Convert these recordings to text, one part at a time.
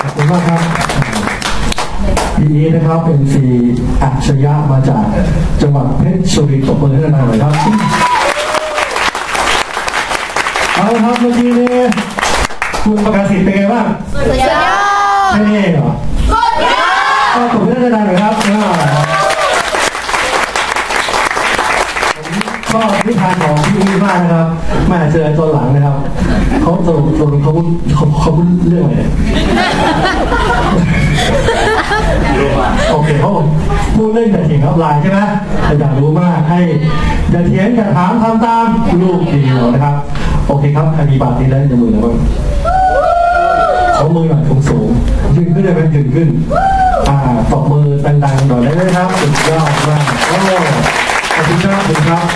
ขอบคุณมากครับทีนี้นะครับเป็นสีอัจฉริยะมาจากจังหวัดเพชรบุรีตบมือให้นานๆหน่อยครับเอาละครับเมื่อกี้นี้คุณประกาศสิทธิ์เป็นไงบ้างสุดยอดแค่นี้เองเหรอสุดยอดก็ตบมือให้นานๆหน่อยครับอ่าผม ชอบนิทานของพี่อุ้ยมากนะครับแม่เจอตอนหลังนะครับเขาตกตกเขาพูดเขาเขาพูดเรื่องอะไรโอเคเขาพูดเรื่องอย่เถียงครับไลน์ใช่ไหมแต่อยากรู้มากให้อย่าเถียงอย่าถามทำตามลูกเดียวนะครับ โอเคครับใครมีบาทนี้ได้จะมือนะบ้างเขอมือหน่อยสูงสูงๆยืนขึ้นได้ไหมยืนขึ้นอ่าตบมือดังๆหน่อยได้ไหมครับสุดยอดมากโอ้ คุณครับคุณครับ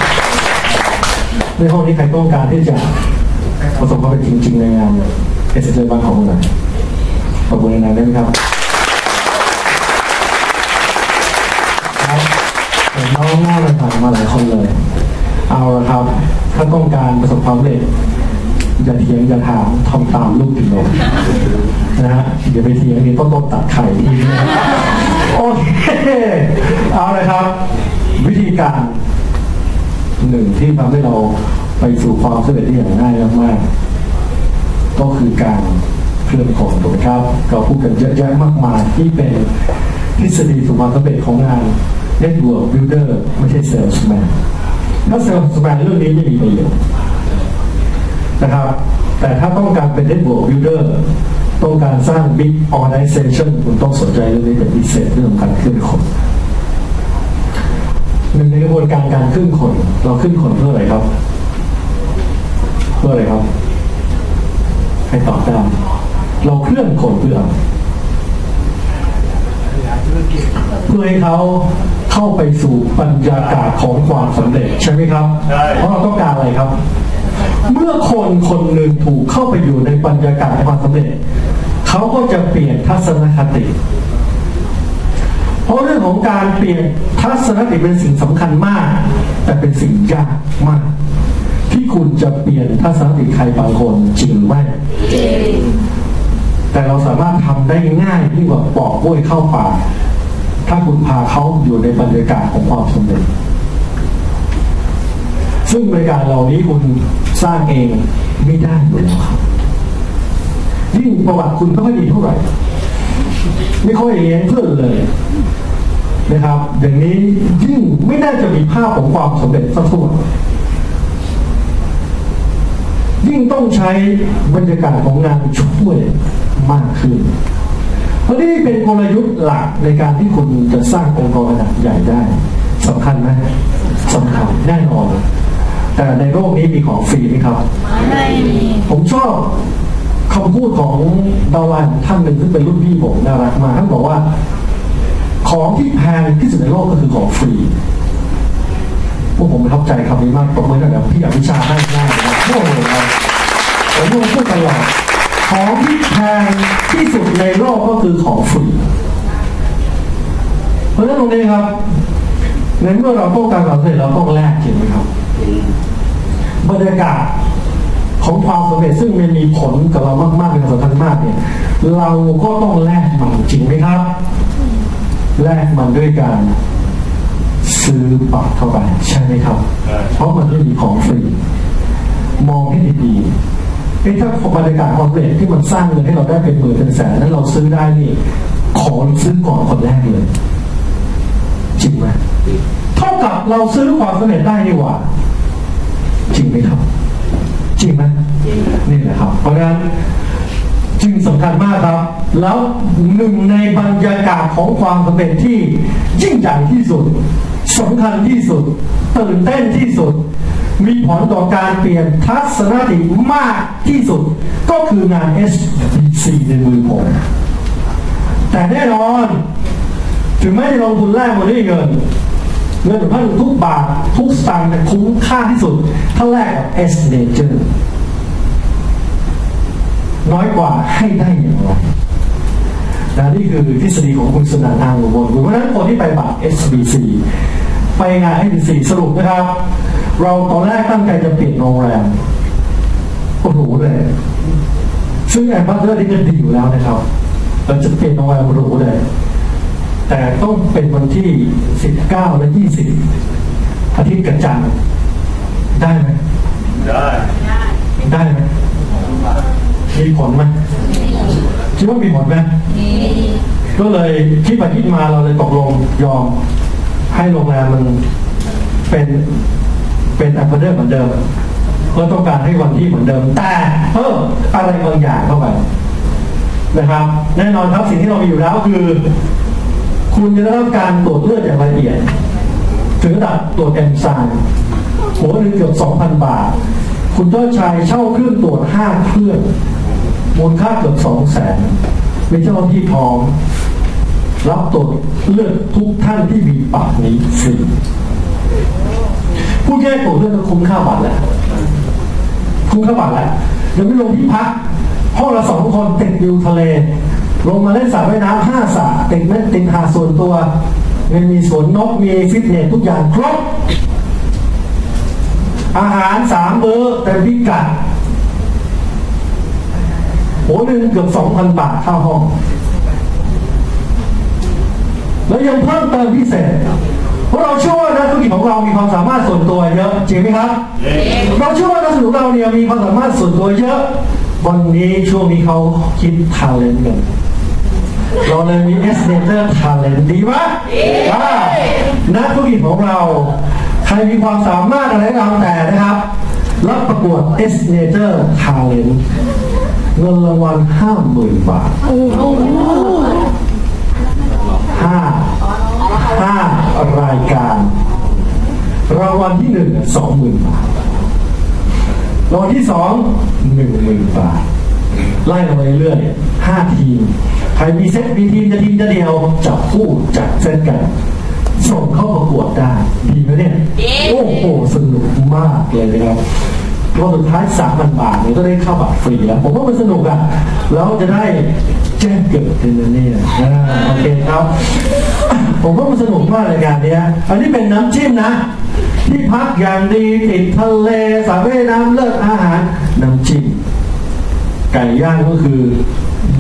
ในห้องนี้ใครต้องการที่จะประสบความเป็นจริงๆในงานเอสเบางของเราหน่อยขอบคุณนานได้ไหมครับครับเห็นน้องหน้ามันผ่านมาหลายคนเลย เอาละครับ ถ้าต้องการประสบความสำเร็จอย่าเถียงอย่าถามทำตามลูกติดลมนะฮะอย่าไปเถียงนี่ต้นต้นตัดไข่ทีนะโอเคเอาเลยครับ วิธีการ หนึ่งที่ทำให้เราไปสู่ความสำเร็จได้อย่างง่ายมากๆก็คือการเคลื่อนของถูกไหมครับเราพูดกันเยอะแยะมากมายที่เป็นทฤษฎีสู่ความสำเร็จของงาน Network Builder ไม่ใช่ Salesman ถ้า Salesman เรื่องนี้ไม่มีประโยชน์นะครับ แต่ถ้าต้องการเป็น Network Builder ต้องการสร้าง Big Organization คุณต้องสนใจเรื่องนี้เป็นพิเศษเรื่องของการขึ้นคน หนึ่งในกระบวนการการขึ้นคน เราขึ้นคนเพื่ออะไรครับ เพื่ออะไรครับให้ตอบได้เราเคลื่อนคนเพื่ออะไรเพื่อให้เขาเข้าไปสู่บรรยากาศของความสำเร็จใช่ไหมครับใช่เพราะเราต้องการอะไรครับ เมื่อคนคนหนึ่งถูกเข้าไปอยู่ในบรรยากาศของความสำเร็จ เขาก็จะเปลี่ยนทัศนคติเพ ราะเรื่องของการเปลี่ยนทัศนคติเป็นสิ่งสำคัญมาก แต่เป็นสิ่งยากมาก ที่คุณจะเปลี่ยนทัศนคติใครบางคนจริงหรือไม่จริงแต่เราสามารถทำได้ง่ายยิ่กว่าปอกกล้วยเข้าป่า ถ้าคุณพาเขาอยู่ในบรรยากาศของความสำเร็จซึ่งบรรยากาศเหล่านี้คุณสร้างเองไม่ได้อยู่แล้วครับยิ่งประวัติคุณไม่ค่อยดีเท่าไหร่ ไม่ค่อยเลี้ยงเพื่อนเลยนะครับ อย่างนี้ยิ่งไม่น่าจะมีภาพของความสำเร็จสักส่วนยิ่งต้องใช้บรรยากาศของงานช่วยมากขึ้นเพราะนี่เป็นกลยุทธ์หลักในการที่คุณจะสร้างองค์กรขนาดใหญ่ได้สำคัญไหมสำคัญแน่นอน แต่ในโลกนี้มีของฟรีไหมครับ ไม่มี ผมชอบ คำพูดของดาวันท่านหนึ่งซึ่เป็นรุ่นพี่ผมน่ารักมากท่านบอกว่า ของที่แพงที่สุดในโลกก็คือของฟรีพวกผมประทับใจคำนี้มากตบมือหน่อยนะพี่อภิชาให้ง่ายนะครับโอ้โหครับผมยังพูดตลอดของที่แพงที่สุดในโลกก็คือของฟรีเพราะฉะนั้นตรงนี้ครับในเมื่อเราต้องการความสำเร็จเราต้องแลกจริงไหมครับบรรยากาศ ของความสำเร็จซึ่งมันมีผลกับเรามากๆเป็นสำคัญมากเนี่ยเราก็ต้องแลกมันจริงไหมครับ แลกมันด้วยการซื้อบัตรเข้าไปใช่ไหมครับ เพราะมันไม่มีของฟรีมองให้ดีๆเอ้ถ้าบรรยากาศความสำเร็จที่มันสร้างเงินให้เราได้เป็นหมื่นเป็นแสนนั้นเราซื้อได้นี่ขอซื้อก่อนคนแรกเลยจริงไหมเท่ากับเราซื้อความสำเร็จได้นี่หว่า จริงไหมครับ จริงไหมนี่แหละครับ เพราะฉะนั้นจึงสำคัญมากครับ แล้วหนึ่งในบรรยากาศของความสำเร็จที่ยิ่งใหญ่ที่สุดสำคัญที่สุดตื่นเต้นที่สุด มีผลต่อการเปลี่ยนทัศนคติมากที่สุด ก็คืองาน SBC ในมือผมแต่แน่นอน ถึงแม้จะลงทุนแรกหมดด้วยเงิน เงินของท่านทุกบาททุกสตางค์เนี่ยคุ้มค่าที่สุดถ้าแลกกับ S Nature น้อยกว่าให้ได้อย่างไรนะนี่คือทฤษฎีของคุณสนั่นอางอุบลเพราะฉะนั้นคนที่ไปบัตร SBC ไปงาน SBC สรุปนะครับ เราตอนแรกตั้งใจจะเปลี่ยนโรงแรมโอ้โหเลยซึ่งแอมบาสเดอร์นี่ก็ดีอยู่แล้วนะครับ เราจะเปลี่ยนเอาไว้รู้โหเลย แต่ต้องเป็นวันที่ 19 และ 20 อาทิตย์กับจันทร์ได้ไหมได้ได้ไหมมีผลไหมคิดว่ามีผลไหมก็เลยคิดไปคิดมาเราเลยตกลงยอม ให้โรงแรมมันเป็นเป็นแอปเปิลเดอร์เหมือนเดิมเพื่อต้องการให้วันที่เหมือนเดิม แต่เพิ่มอะไรบางอย่างเข้าไปนะครับ แน่นอนครับสิ่งที่เรามีอยู่แล้วคือ คุณจะได้รับการตรวจเลือดอย่างละเอียด ถึงระดับตรวจเอนไซม์หัวหนึ่งเกือบ2,000 บาท คุณเจ้าชายเช่าเครื่องตรวจ5เครื่องมูลค่าเกือบ200,000มีเจ้าหน้าที่พร้อมรับตรวจเลือดทุกท่านที่มีปากนี้ฟรีผู้แก้ตรวจเลือดก็คุ้มค่าบัตรแล้วคุ้มค่าบัตรแล้วเดี๋ยวไม่ลงที่พักห้องละสองคนติดวิวทะเล ลงมาเล่นสระว่ายน้ำห้าสระติดเล่นติดหาดส่วนตัวมันมีสวนนกมีฟิตเนสทุกอย่างครบ อาหารสามมื้อเต็มพิกัดโหหนึ่งเกือบสองพันบาทค่าห้อง แล้วยังเพิ่มเติมพิเศษเพราะเราเชื่อว่านักธุรกิจของเรามีความสามารถส่วนตัวเยอะจริงไหมครับ เราเชื่อว่านักธุรกิจของเราเนี่ยมีความสามารถส่วนตัวเยอะ วันนี้ช่วงนี้เขาคิดทาเลนต์กัน เราเลยมี S n a t o r Talent ดีไหมอ่านักธุรกิจของเรา ใครมีความสามารถอะไรก็ตามแต่นะครับ รับประกวด S n a t o r Talent เงินรางวัลห้าหมื่นบาทห้าห้ารายการรางวัลที่หนึ่งสองหมื่นบาทรางวัลที่สองหนึ่งหมื่นบาท ไล่ลงไปเรื่อยๆห้าทีม ใครมีเซตมีทีมจะทีมจะเดียว จับคู่จัดเซตกัน ส่งเข้าประกวดได้ ดีไหมเนี่ย โอ้โห สนุกมากเลยนะครับรอบสุดท้ายสามพันบาทเนี่ยก็ได้เข้าบัตรฟรีแล้ว ผมว่ามันสนุกอะ แล้วจะได้แจ้งเกิดกันนะเนี่ยอ่าโอเคครับ ผมว่ามันสนุกมากเลยงานเนี้ย อันนี้เป็นน้ำจิ้มนะ ที่พักอย่างดีติดทะเลสระว่ายน้ำเลิศอาหาร น้ำจิ้ม ไก่ย่างก็คือ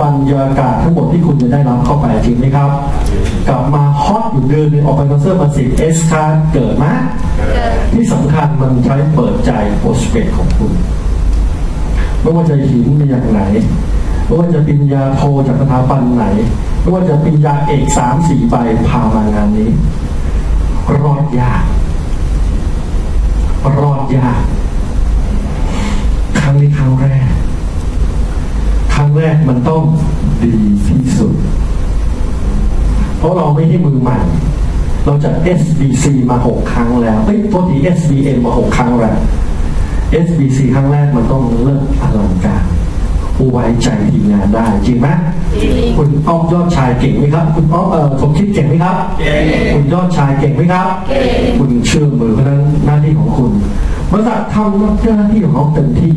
บรรยากาศทั้งหมดที่คุณจะได้รับเข้าไปจริงไหมครับ กลับมาฮอตอยู่เดือนหนึงออกไปคอนเสิร์ตมาสิเอสคาเกิดไหมที่สำคัญมันใช้เปิดใจโพสเปกของคุณไม่ว่าจะหินมาอย่างไหนไม่ว่าจะปริญญาโทจากสถาบันไหนไม่ว่าจะปริญญาเอกสามสี่ใบพามางานนี้ รอดยาก รอดยาก ครั้งนี้ครั้งแรก รั้งแรกมันต้องดีที่สุด เพราะเราไม่ใช่มือใหม่ เราจัด SBC มาหกครั้งแล้วเอ้ยโทษที SBM มาหกครั้งแล้ว SBC ครั้งแรกมันต้องเลิศอลังการไว้ใจทีมงานได้จริงไหมคุณอ้อมยอดชายเก่งไหมครับ คุณอ้อมเอ่อสมคิดเก่งไหมครับ คุณยอดชายเก่งไหมครับ คุณเชื่อมือเพราะฉะนั้นหน้าที่ของคุณ บริษัททำหน้าที่ของเขาเต็มที่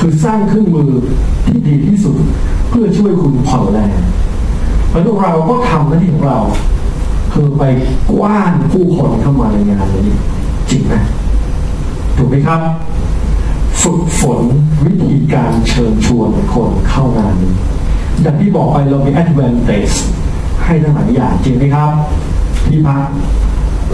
คือสร้างเครื่องมือที่ดีที่สุด เพื่อช่วยคุณผ่อนแรงแล้วพวกเราก็ทำหน้าที่ของเรา คือไปกว้านผู้คนเข้ามาในงานนี้ จริงไหมถูกไหมครับ ฝึกฝนวิธีการเชิญชวนคนเข้างานนี้อย่างที่บอกไปเรามี advantage ให้ทั้งหลายอย่างจริงไหมครับ ที่พัก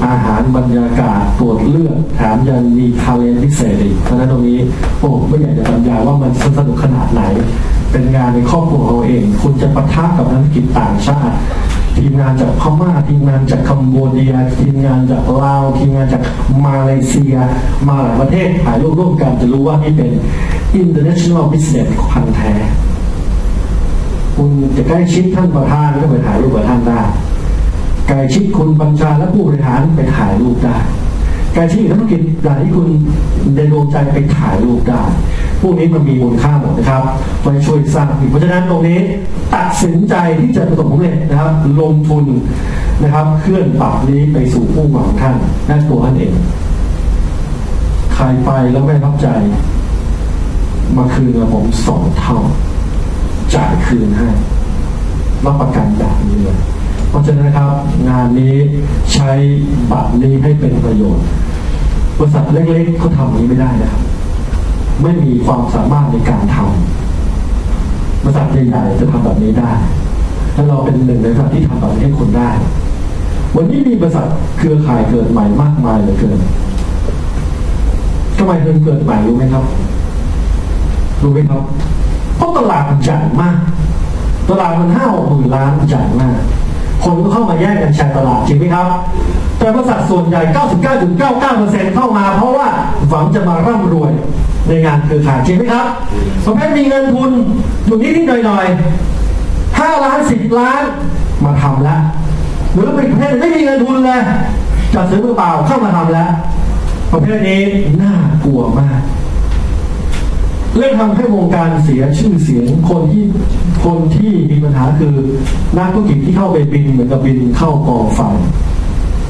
อาหารบรรยากาศตรวจเลือดแถมยังมีคาเลนพิเศษอีกเพราะฉะนั้นตรงนี้โอ้ไม่อยากจะบรรยายว่ามันสนุกขนาดไหน เป็นงานในครอบครัวเราเอง คุณจะปะทะกับนักธุรกิจต่างชาติทีมงานจากพม่าทีมงานจากคัมโบเดีย ทีมงานจากลาวทีมงานจากมาเลเซีย มาหลายประเทศถ่ายรูปร่วมกันจะรู้ว่านี่เป็น international business พันแท้ คุณจะใกล้ชิดท่านประธานก็ไปถ่ายรูปกับท่านได้ ใกล้ชิดคุณบัญชาและผู้บริหารไปถ่ายรูปได้ใกล้ชิดธุรกิจอย่างที่คุณในดวงใจไปถ่ายรูปได้พวกนี้มันมีมูลค่าหมดนะครับไว้ช่วยสร้างอีกเพราะฉะนั้นตรงนี้ตัดสินใจที่จะประสบความสำเร็จนะครับ ลงทุนนะครับ เคลื่อนปรับนี้ไปสู่ผู้หวังท่านนั่นตัวท่านเองใครไปแล้วไม่รับใจ มาคืนกับผมสองเท่า จ่ายคืนให้รับประกันแบบนี้เลย เพราะฉะนั้นนะครับงานนี้ใช้บัตรนี้ให้เป็นประโยชน์ บริษัทเล็กๆเขาทำนี้ไม่ได้นะครับ ไม่มีความสามารถในการทำริษัทใหญ่ๆจะทำแบบนี้ได้และเราเป็นหนึ่งในบริษัทที่ทำแบบนี้ให้คนได้ วันนี้มีบริษัทเครือข่ายเกิดใหม่มากมายเหลือเกินทำไมถึงเกิดใหม่รู้ไหมครับ รู้ไหมครับเพราะตลาดมันใหญ่มาก ตลาดมันห้าหกหมื่นล้านใหญ่มาก คนก็เข้ามาแย่งกันแชร์ตลาดจริงไหมครับ แต่บริษัทส่วนใหญ่ 99.99%เข้ามาเพราะว่าหวังจะมาร่ำรวยในงานเครือข่ายจริงไหมครับประเภทมีเงินทุนอยู่นิดๆหน่อยๆห้าล้านสิบล้านมาทำแล้วหรือเป็นประเภทไม่มีเงินทุนเลยจัดซื้อมือเปล่าเข้ามาทำแล้วประเภทนี้น่ากลัวมาก เรื่องทำให้วงการเสียชื่อเสียงคนที่คนที่มีปัญหาคือนักธุรกิจที่เข้าไปบินเหมือนกับบินเข้ากองไฟ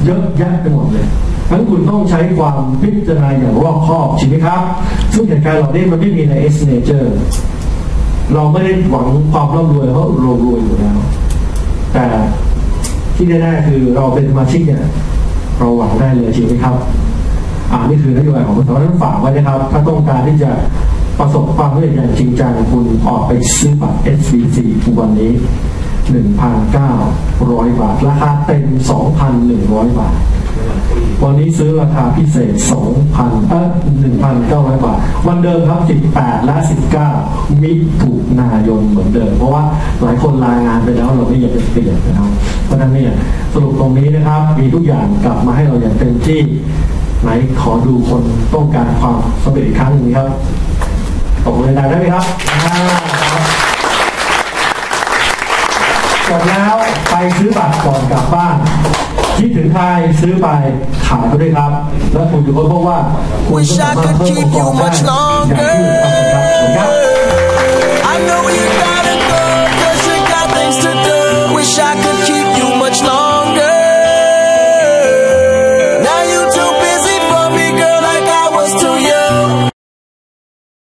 เยอะแยะไปหมดเลยทั้นคุณต้องใช้ความพิจารณาอย่างรอบคอบใช่ไหมครับ ซึ่งเหตุการณ์เหล่านี้มันไม่มีใน S Nature เราไม่ได้หวังความร่ำรวยเพราะเรารวยอยู่แล้ว แต่ที่แน่ๆคือเราเป็นสมาชิกเนี่ยเราหวังได้เลยใช่ไหมครับอ่านี่คือนโยบายของบริษัทนั้นฝากไว้นะครับ ถ้าต้องการที่จะ ประสบความสำเร็จอย่างจริงจังคุณออกไปซื้อบัตร SVC วันนี้ 1,900 บาท ราคาเต็ม 2,100 บาท วันนี้ซื้อราคาพิเศษ 2,000เออ1,900 บาท วันเดิมครับ 18 และ 19 มิถุนายนเหมือนเดิม เพราะว่าหลายคนลางานไปแล้วเราไม่อยากจะเปลี่ยนนะครับ เพราะนั้นเนี่ยสรุปตรงนี้นะครับ มีทุกอย่างกลับมาให้เราอย่างเต็มที่ไหนขอดูคนต้องการความสำเร็จอีกครั้งนึ่งครับ ขอบคุณนายได้ไหมครับจบแล้วไปซื้อบัตรก่อนกลับบ้านคิดถึงใคยซื้อไปขายไปด้วยครับ แล้วคุณจะพบว่าคุณสามาเพิ่มกองได้อย่างที่ผมทำครับ I know you gotta go, cause you got things to do. Wish I